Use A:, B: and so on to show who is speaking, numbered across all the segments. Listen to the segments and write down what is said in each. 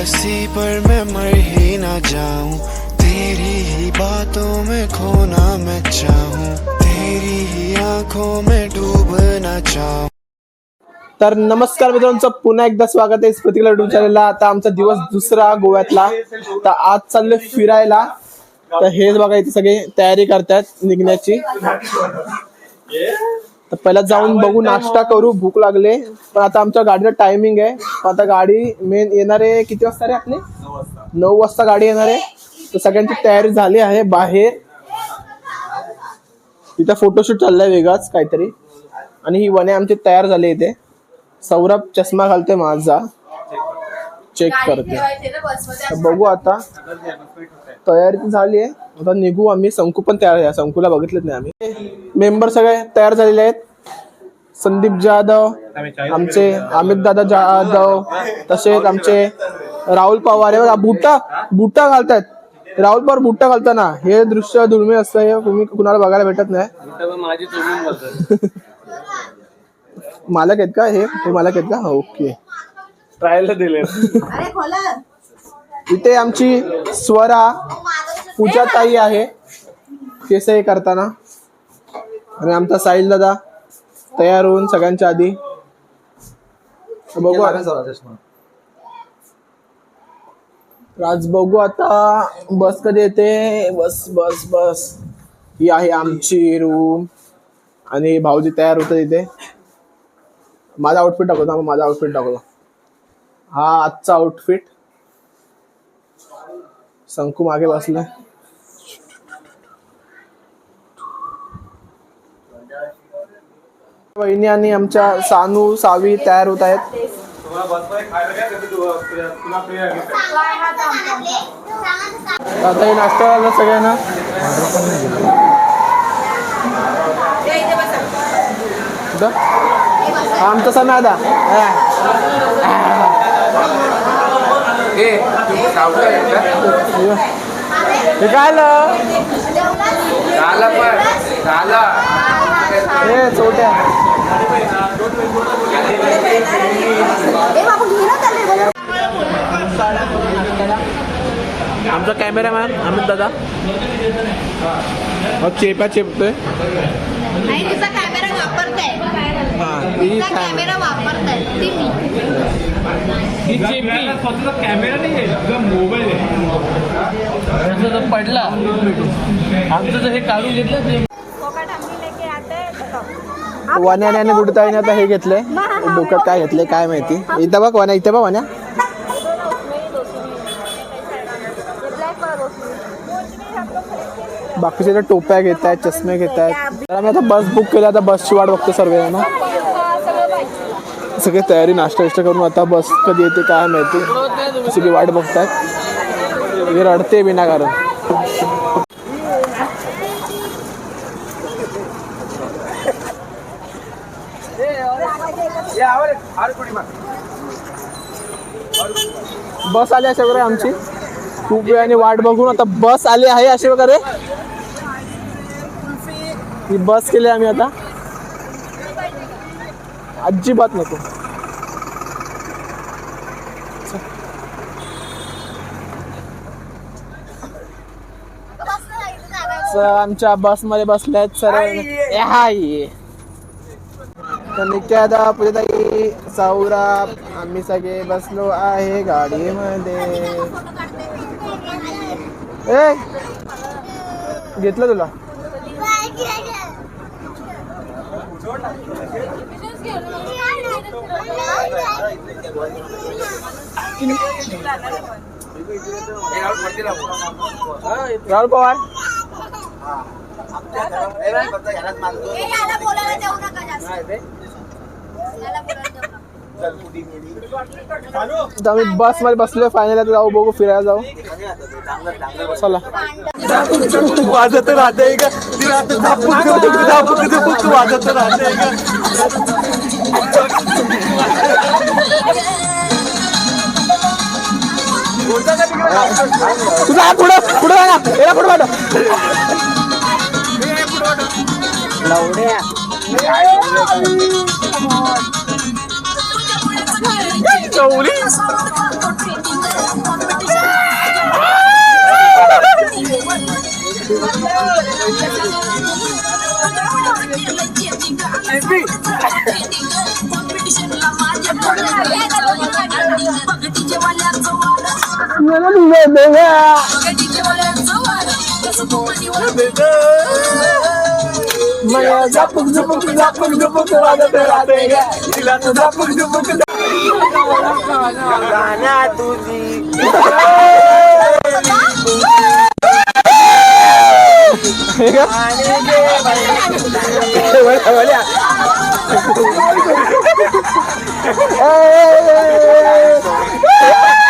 A: हंसी पर मैं मर ही ना जाऊं। तेरी ही बातों में खोना मैं चाहूं। तेरी ही आंखों में डूबना चाहूं।
B: तर नमस्कार मित्रांचं पुन्हा एकदा स्वागत आहे स्मृतिकला युट्यूब चॅनलला आता आमचा दिवस दुसरा गोव्यातला. तर आज चाललोय फिरायला. तर हेच बघा इथे सगळे तयारी करतात निघण्याची. तर पहिला जाऊन बघू नाश्ता करू भूक लागले. पण आता आमच्या गाडीला टायमिंग आहे. पण आता गाडी मेन येणार आहे किती वाजता रे आपली? नऊ वाजता. गाडी येणार आहे. तर सगळ्यांची तयारी झाली आहे बाहेर. तिथं फोटोशूट चाललाय वेगळाच काहीतरी. आणि ही वने आमची तयार झाली इथे. सौरभ चष्मा घालते माझा. चेक करते तर बघू आता. तयारी तर झाली आहे. आता निघू आम्ही. संकू पण तयार आहे. संकूला बघितलेच नाही आम्ही. मेंबर सगळे तयार झालेले आहेत. संदीप जाधव आमचे अमित दादा जाधव तसेच आमचे राहुल पवार. हे बघा, बुट्टा बुट्टा घालतायत. राहुल पवार बुट्टा घालताना. हे दृश्य दुर्मिळ असतं. हे तुम्ही कुणाला बघायला भेटत नाही. मालक आहेत का? हे हे मालक आहेत का? ओके.
C: ट्रायलला दिले
B: इथे आमची स्वरा पूजा ताई आहे. केस हे करताना. आणि आमचा साहिल दादा तयार होऊन सगळ्यांच्या आधी. बघू आज बघू आता. बस कधी येते? बस बस बस. ही आहे आमची रूम आणि भाऊजी तयार होतं इथे. माझा आउटफिट दाखवतो माझा आउटफिट दाखवतो हा आजचा आउटफिट शंकू मागे बसलाय वहिनी आणि आमच्या सानू सावी तयार होत आहेत. आता हे नाश्ता झाला सगळ्यांना. हा आमचा सण आता. हे काय? हे चोट्या आमचा कॅमेरामॅन अमित दादा. मग चेप्या चेपतोय.
D: कॅमेरा वापरताय? कॅमेरा वापरताय ती मी.
C: कॅमेरा नाही आहे मोबाईल आहे. जर पडला आमचं जर हे काढून घेतलं
B: वाण्याने आता हे घेतलंय. डोक्यात काय घेतलंय काय माहिती. इथं बघ वाण्या इथे बघ वाण्या. बाकीचे तर टोप्या घेत आहेत चष्मे घेत आहेत तर आम्ही आता बस बुक केली आता बसची वाट बघतो सर्व ना? सगळे तयारी नाश्ता विष्टा करून आता बस कधी येते काय माहिती. सगळी वाट बघतात हे रडते विनाकारण बस आली अशा वगैरे आमची. खूप वेळाने वाट बघून आता बस आली आहे अशा वगैरे ही बस केली आम्ही आता. अजिबात नको. सर आमच्या बसमध्ये बसले आहेत सर. तर नित्यादा पूजाताई सौरभ आम्ही सगळे बसलो आहे गाडीमध्ये. ए घेतलं तुला?
D: नका
B: आता आम्ही बसमध्ये बसलोय फायनल आता जाऊ बघू फिरायला जाऊ चला। वाजत राहते का ती राहते धापूक धापूक धापूक वाजत राहते का तुझा हात पुढं पुढं बघा याला पुढं पाठव चौली मला झापूक झुपूक झापूक झुपूक वाजत राहते ग. तिला तर झापूक झुपूक गाण्या तुझी बोल्या, बोल्या. बिग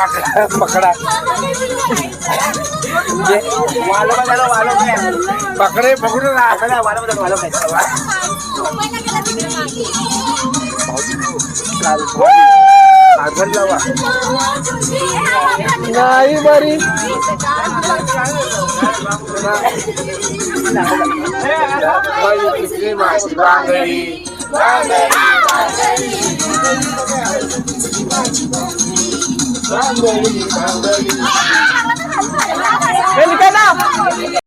D: पकडा. पकडे आठवण लावा
B: नाही. बरी.
D: बांगडी
B: हे निघा ना
D: माल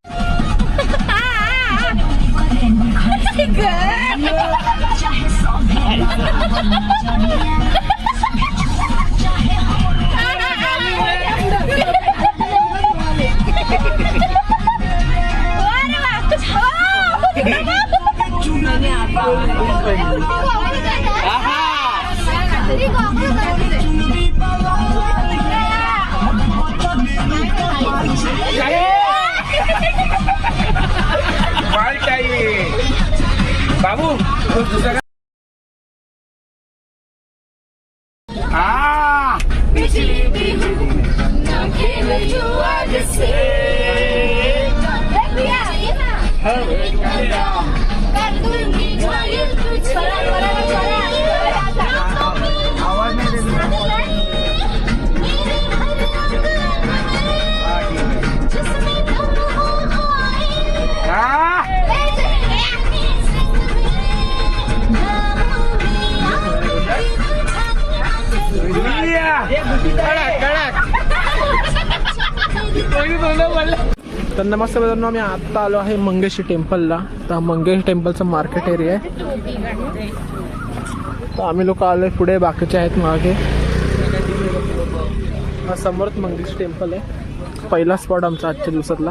D: Gracias.
B: तर नमस्ते मित्रांनो आम्ही आत्ता आलो आहे मंगेशी टेम्पलला. तर मंगेश टेम्पलचं मार्केट एरिया आहे. तर आम्ही लोक आलोय पुढे बाकीचे आहेत मागे. हा समोरच मंगेश टेम्पल आहे. पहिला स्पॉट आमचा आजच्या दिवसातला.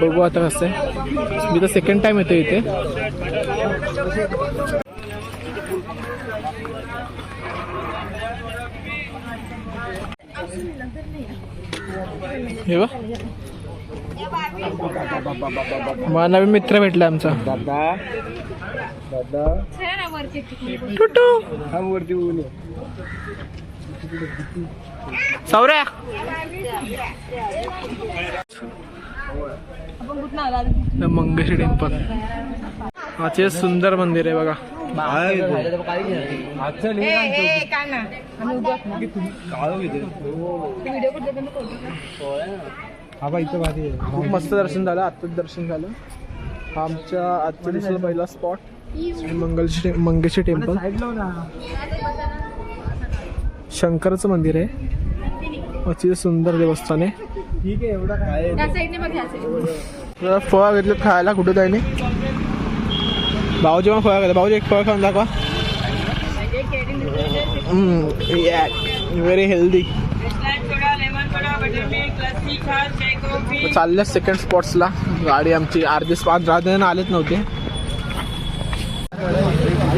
B: बघू आता कसं आहे. मी तर सेकंड टाइम येतो इथे. हे मला नवीन मित्र भेटला आमचा.
D: दादा. दादा.
B: टुटू
D: हम वरती
B: सौर्या. मंगेशी टेम्पल. असे सुंदर मंदिर आहे बघा. खूप मस्त दर्शन झालं आत्ताच दर्शन झालं. हा आमच्या आजच्या दिवसाचा पहिला स्पॉट मंगलशी मंगेशी टेम्पल शंकराचं मंदिर आहे. अतिशय सुंदर देवस्थान आहे. जरा फळ घेतलं खायला कुठं जायने? भाऊजी मग फळ घेतलं भाऊजी एक फळ खाऊन दाखवा. व्हेरी हेल्दी चालल्या सेकंड स्पॉट्सला गाडी आमची अर्धे स्पॉट राहते आलेच नव्हते.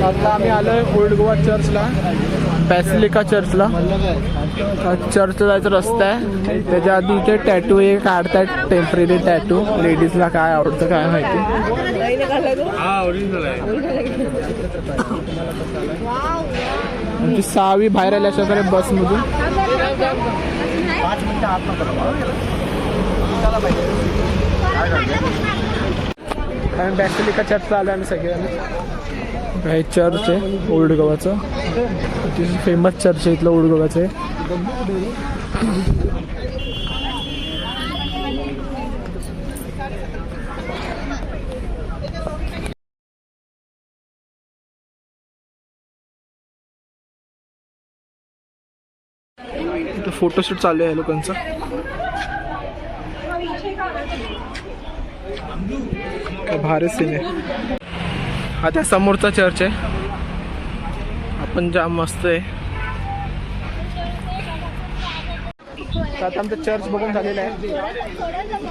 B: आता आम्ही आलोय ओल्ड गोवा चर्चला पॅसिलिका चर्चला चर्च जायचा रस्ता आहे. त्याच्या आधी इथे टॅटू हे काढतात टेंपररी टॅटू लेडीजला काय आवडतं काय माहिती. सहावी बाहेर आली अशा प्रकारे बसमधून. आम्ही बॅक्सिलिका चर्चला आलो आम्ही सगळे हे चर्च आहे ओल्ड गोवाचं फेमस चर्च आहे इथलं ओल्ड गोव्याचं आहे. इथं फोटोशूट चालू आहे लोकांचं. काय भारी सीन आहे. हा त्या समोरचा चर्च आहे. आपण जाम मस्त आहे. तर आता आमचं चर्च बघून झालेलं आहे.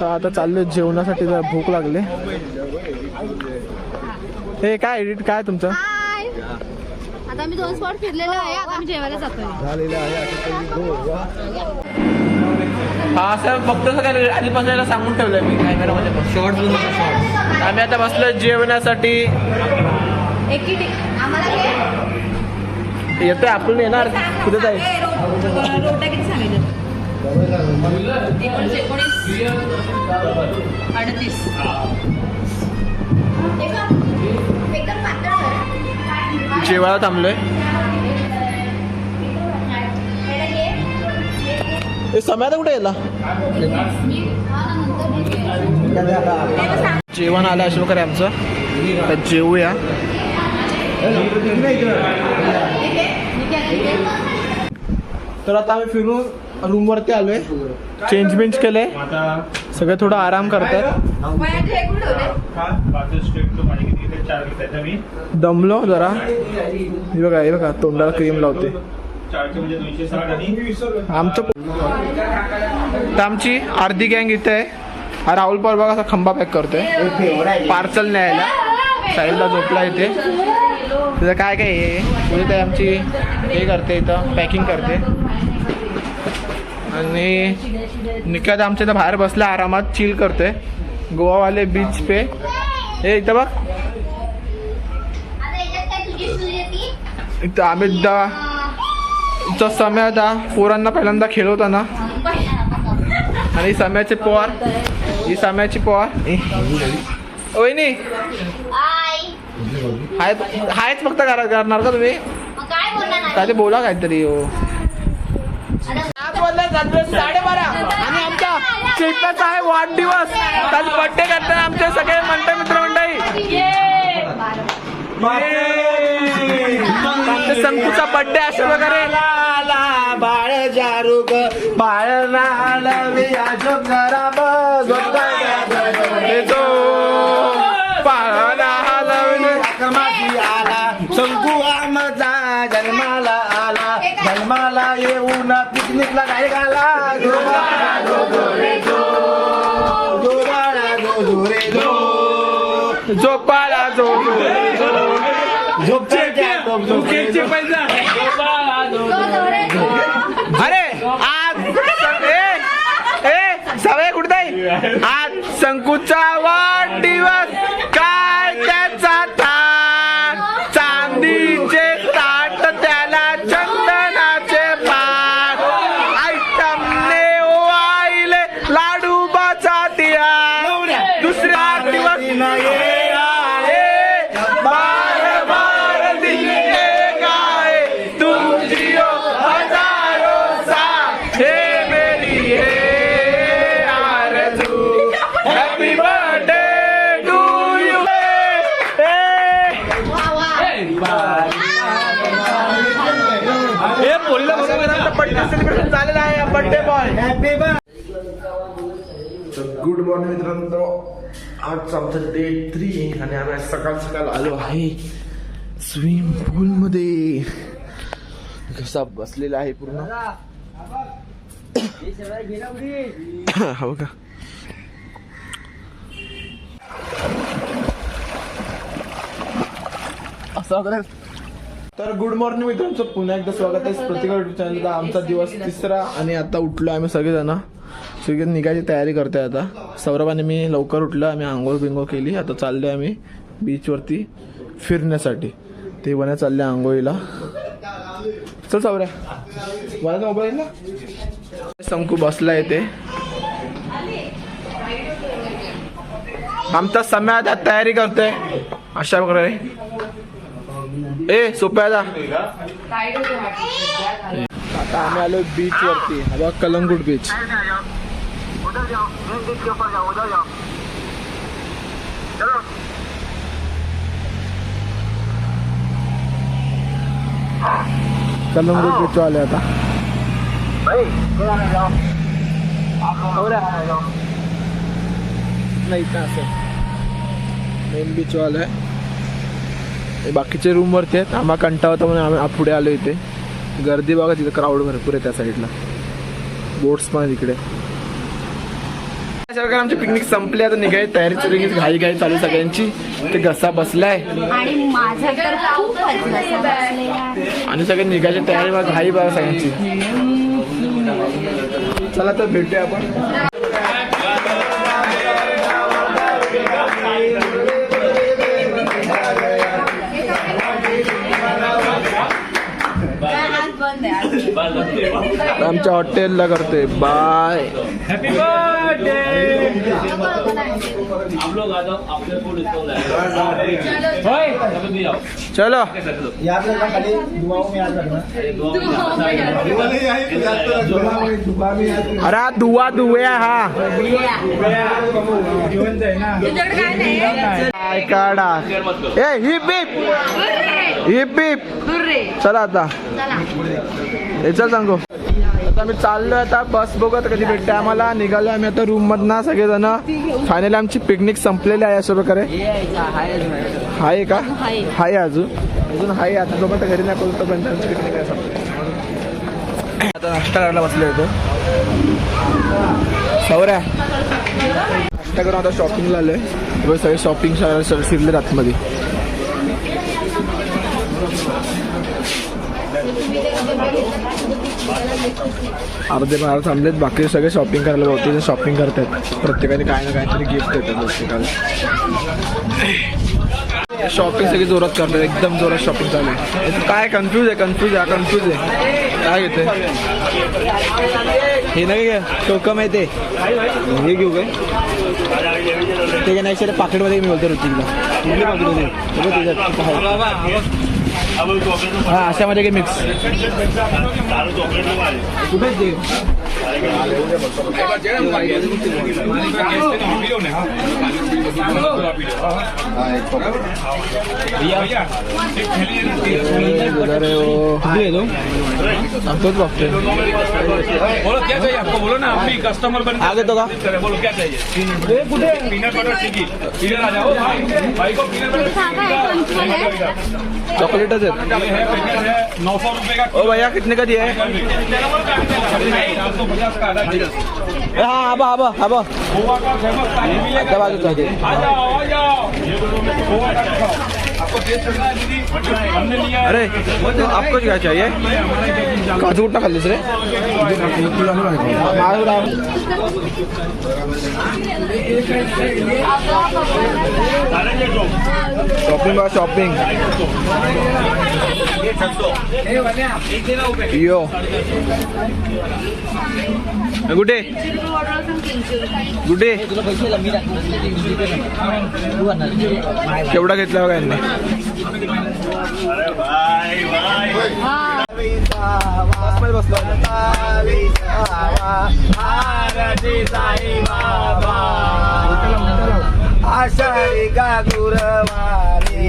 B: तर आता चाललोय जेवणासाठी जरा भूक लागले. हे काय एडिट काय तुमचं?
D: हाय आता मी दोन स्पॉट फिरलेलो आहे आता आम्ही जेवायला जातोय.
B: हा सर फक्त सगळ्या आधीपासून सांगून ठेवलंय मी कॅमेरामध्ये शॉर्ट आम्ही आता बसलो जेवणासाठी.
D: एक आम्हाला घे.
B: येतोय आपण येणार. कुठे जाईल
D: ए, रो-
B: हे समयात कुठे यायला जेवण आलं अशा प्रकारे आमचं. तर जेवूया. तर आता आम्ही फिरून रूमवरती आलोय. चेंज बेंज केले सगळे थोडं आराम करतात दमलो जरा. हे बघा हे बघा तोंडाला क्रीम लावते. आमचं तर आमची अर्धी गँग इथे आहे. राहुल पवार बघा असा खंबा पॅक करतोय. पार्सल न्यायला. साईडला झोपला इथे. तिथं काय काय आहे? म्हणजे ते आमची हे करते इथं पॅकिंग करते. आणि निकाद आमच्या इथं बाहेर बसला आरामात चिल करतोय. गोवावाले बीच पे. हे इथं बघ. इथं आम्ही एकदा इथं समय आता पोरांना पहिल्यांदा खेळवताना. आणि सम्याचे पोहार ही सम्याची पोहार वहिनी. हाय हायच फक्त करा- करणार का तुम्ही?
D: काय बोलणार नाही?
B: काय ते बोला काहीतरी हो साडेबारा. आणि आमच्या शिल्पाचा आहे वाढदिवस. त्याच बर्थडे करताना आमचे सगळे मंडळ मित्र मंडळी. आमच्या संकुचा बर्थडे अशा प्रकारे.
A: बाळ जारुक बाळ नालवी आजोब जरा
B: येतो आज संकुचा वाढदिवस. काय त्याचा थाट चांदीचे ताट त्याला चंदनाचे पाट आयटमने ओवाईले लाडू बचातिया दुसरा दिवस आज आमचं डे थ्री आणि आम्ही सकाळ सकाळ आलो आहे स्विमिंग पूल मध्ये. कसा बसलेला आहे पूर्ण? हो का? असं तर गुड मॉर्निंग मित्रांचं पुन्हा एकदा स्वागत आहे. प्रतिका युट्यूब चॅनलचा आमचा दिवस तिसरा आणि आता उठलो आम्ही सगळेजण. सगळे निघायची तयारी करतोय आता. सौरभाने मी लवकर उठलो आम्ही आंघोळ बिंघोळ केली. आता चाललोय आम्ही बीचवरती फिरण्यासाठी. ते वण्या चालले आंघोळीला. चल सौऱ्या मला मोबाईल ना? शंकू बसला येते आमचा समय आता तयारी करतोय. अशा प्रकारे. ए सोप्या जा आता आम्ही आलो बीच वरती हा बघा कलंगूट बीच कलंगूट बीच आले आता नाही इथं असं मेन बीच वाला आहे हे बाकीचे रूम वरती आहेत. आम्हा कंटाळा होता म्हणून आम्ही पुढे आलो इथे. गर्दी बघा तिथे क्राऊड भरपूर आहे त्या साईडला बोट्स पण आहेत इकडे. अशा प्रकारे आमची पिकनिक संपली. आता निघाय तयारी चालू घाई घाई चालू सगळ्यांची. ते घसा बसलाय.
D: आणि
B: सगळे निघायची तयारी घाई बघा सगळ्यांची. चला तर भेटूया आपण. आमच्या हॉटेलला करतोय. बाय.
C: हॅपी बर्थडे
B: चलो.
A: याद रखना खाली दुआओं में याद रखना दुआ में याद रखना
B: अरे हा दुवा दुव्या हा.
D: काय
B: काढा. ए हिप हिप. Hip hip. चला आता. हे चल सांगू. आता आम्ही चाललोय आता बस बघू आता कधी भेटते आम्हाला. निघालो आम्ही आता रूम मधनं सगळेजण. फायनली आमची पिकनिक संपलेली आहे अशा प्रकारे. हाय का? हाय. अजून. अजून हाय आता जोपर्यंत घरी नाही पोहोचतो तोपर्यंत आमची पिकनिक आहे संपली. आता नाश्ता करायला बसलो होतो सौऱ्या नाश्ता करून आता शॉपिंगला आलोय. सगळे शॉपिंग फिरले आतमध्ये. अर्धे बाहेर थांबलेत बाकी सगळे शॉपिंग करायला बहुतेक शॉपिंग करतात प्रत्येकाने काय ना काहीतरी गिफ्ट देतात प्रत्येकाला. शॉपिंग सगळी जोरात करतात एकदम जोरात शॉपिंग चालू आहे. काय कन्फ्यूज आहे कन्फ्यूज आहे कन्फ्यूज आहे. काय घेते हे नाही घ्या टोकम आहे. ते हे घेऊ काय? ते काय नाही पाकिटमध्ये मी बोलतो ऋतिकला. कुठली पाकिटमध्ये. हे बघ त्याच्यात आहे. हा अशामध्ये काही ते अरे ओ कुठे तो
E: बोलो क्या चाहिए आपको बोलो ना अपनी कस्टमर बन
B: हा घेतो का
E: बोलो क्या चाहिए पीनट बटर टिक्की इधर आ जाओ भाई को पीनट बटर टिक्की
B: चॉकलेटच
E: है नौ सौ रुपए का
B: ओ भैया कितने का दिया है ए, आबा आबा आबा
E: गोवा 大家好
B: 大家好。ते.
E: आपको
B: अरे आपको क्या चाहिए? काजू कुठला खाल्लीस रे शॉपिंग बघा शॉपिंग यो. गुडे गुडे केवढा घेतला बघा यांनी?
A: आषाढी गुरवारी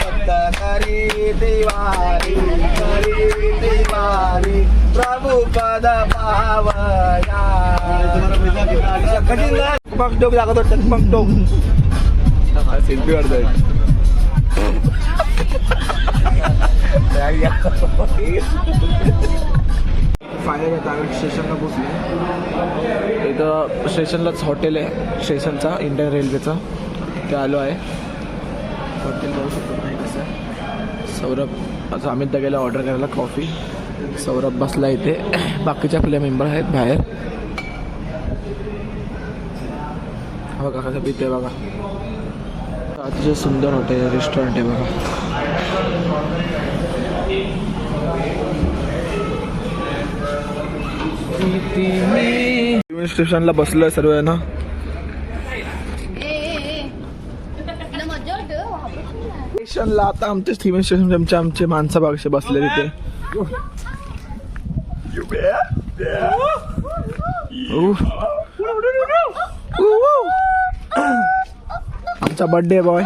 A: भक्त करी दिवारी करी दिवारी प्रभु पद पावया कठीण मग डोक लागत मग डोक
B: सेल्फी काढतोय
A: आता स्टेशनला पोचले इथं स्टेशनलाच हॉटेल आहे. स्टेशनचा इंडियन रेल्वेचा ते आलो आहे. हॉटेल बघू शकतो नाही कसं? सौरभ आता अमित दगेला ऑर्डर करायला कॉफी सौरभ बसला इथे. बाकीचे आपले मेंबर आहेत बाहेर. हा बघा कसं पिते बघा. अतिशय सुंदर हॉटेल रेस्टॉरंट आहे बघा. स्टेशनला बसलोय सर्व ना
D: ना.
B: स्टेशनला आता आमचे स्टीवन स्टेशन आमचे आमचे माणसा बागशे बसले तिथे आमचा बर्थडे बॉय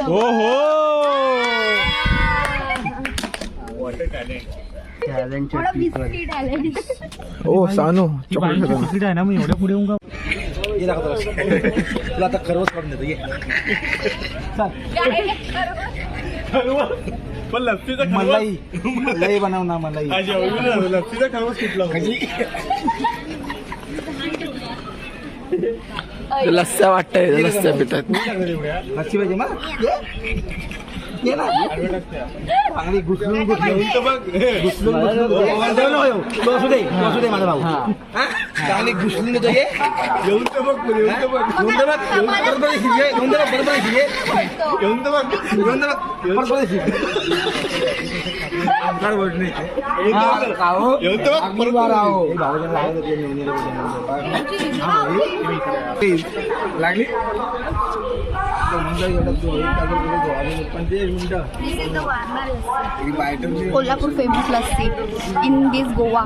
B: हो हो
D: बिस्किट
B: ओ सानू चॉकलेट
A: तुला आता खरवच करून देतो ये.
E: पण लस्सीचा
A: मलाई. मलाई बनव ना मलाई.
E: लस्सीचा खरवस कुठला?
B: लस्स्या वाटतंय लस्स्या पितात.
A: लस्सी पाहिजे ना ये. ये ना चांगली घुसलून घुसलून घुसलून घुसलून देऊ नको येऊ. तो असू दे तो असू दे माझा भाऊ हा? चांगली घुसलून देतो ये
E: येऊन तर बघ येऊन तर बघ
A: घेऊन दे बघ बरोबर आहे, शिजे. घेऊन दे बघ बरोबर आहे, शिजे.
E: येऊन तर बघ
A: घेऊन दे बघ बरोबर आहे, शिजे. काय बोलत नाही ते. हा, का हो?
E: येऊन तर बघ
A: अगदी बारा हो. हे भाऊजाला लागत होते, नेऊन ये, नेऊन ये. लागली
D: Kolhapur famous lassi. In this Goa.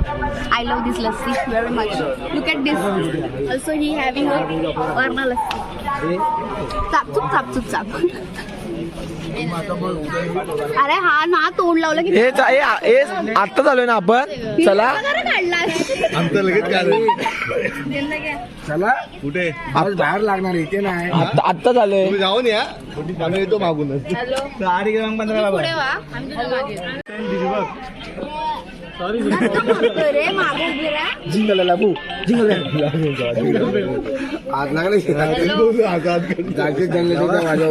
D: I love this lassi very much look at this also he having a Warana lassi. चापचूप चापचूप चाप अरे हा ना तोंड लावलं की
B: आता चालूय ना आपण? चला.
D: काढला
E: आमचं लगेच काय
A: चला.
E: कुठे?
A: आज बाहेर लागणार आहे, इथे नाही.
B: आता आत्ता
E: तुम्ही जाऊन या. आम्ही येतो मागूनच.
A: गाडी क्रमांक
D: मागे रे मागे उभी राहा.
A: जिंगल लाबू जिंगल आज लागले माझ्या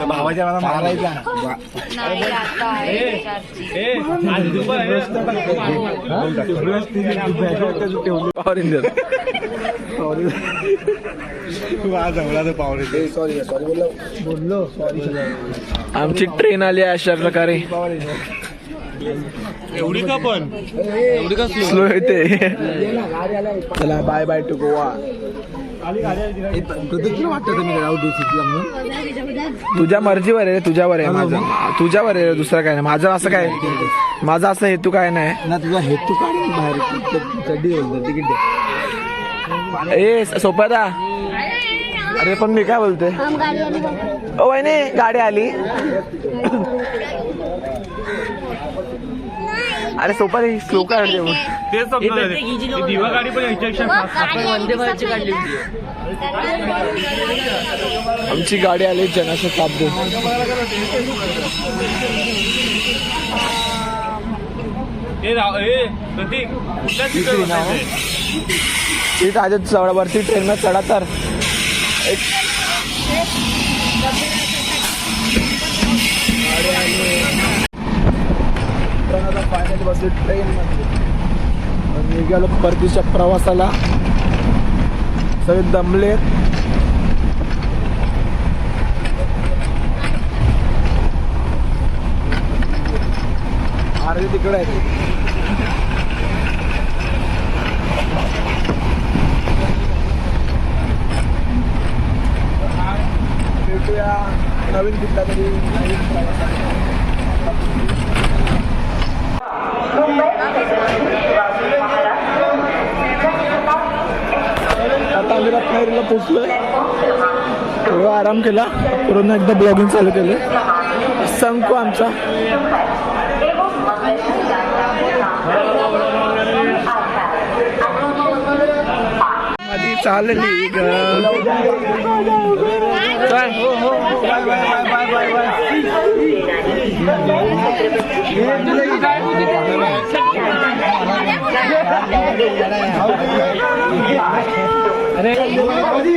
A: भावाच्या मला मारायचा.
D: नाही आता आहे
A: सॉरी सॉरी बोललो. बोललो. सॉरी
B: आमची ट्रेन आली आहे अशा प्रकारे.
E: एवढी का पण?
B: स्लो येते. चला बाय बाय टू गोवा तुझ्या मर्जीवर आहे तुझ्यावर आहे माझं. तुझ्यावर आहे दुसरं काय नाही. माझं असं काय? माझा असं हेतू काय नाही.
A: ना तुझा हेतू काढ बाहेर
B: ए सोपादा. अरे पण मी काय बोलते
D: आम गाडी आली बघ.
B: ओ वहिनी गाडी आली. अरे सोपा स्लो.
E: तेच दिवा गाडी पण
D: गाडी आली, काढली
B: आमची गाडी आली जनशताब्दी
E: ए राव ए प्रतीक कुठल्या
B: वरती ट्रेन चढा तर. एक पाण्यात बसली ट्रेन मध्ये निघालो परतीच्या प्रवासाला सगळे दमले अरे तिकडे आहे. भेटूया नवीन कुठला तरी नवीन प्रवासात. आता आम्ही रत्नागिरीला पोचलोय. थोडं आराम केला. पूर्ण एकदा ब्लॉगिंग चालू केलं संको आमचा. आधी चालली ग. Vai. Vai, vai, vai, vai, vai, vai.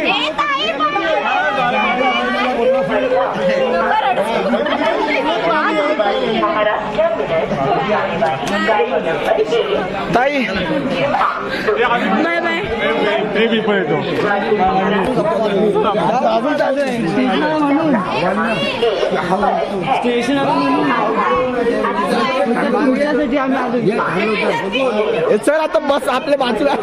B: Eita aí, papai! ताई.
D: बाय बाय
B: ए, चल आता बस आपल्या बाजूला.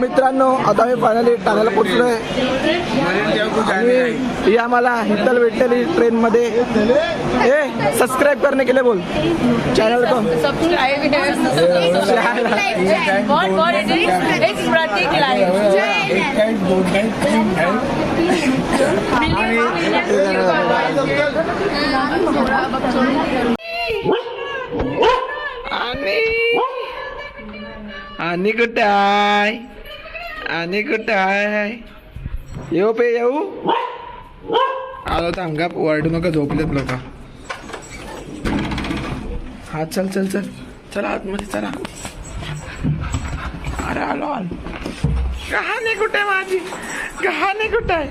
B: मित्रांनो आता आम्ही फायनली ठाण्याला पोहोचलोय. आणि ही आम्हाला हितल भेटलेली ट्रेन मध्ये ए सबस्क्राईब करणे केले बोल. चॅनल को आणि आणि कुठे आहे आणि कुठे आहे येऊ पे येऊ आलो तर अंगा वाढू नका झोपलेत लोक हा चल चल चल चला आतमध्ये चला अरे आलो आलो कहाणी कुठे माझी कहाणी कुठे आहे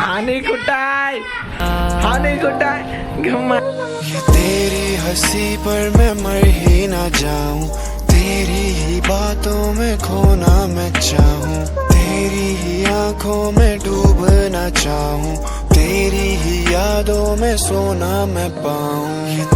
D: माझे
B: कुटाई, हानी कुटाई
F: तेरी हँसी पर मैं मर ही ना जाऊँ। तेरी ही बातों में खोना मैं चाहूँ। तेरी ही आँखों में डूबना चाहूँ। तेरी ही यादों में सोना मैं पाऊँ।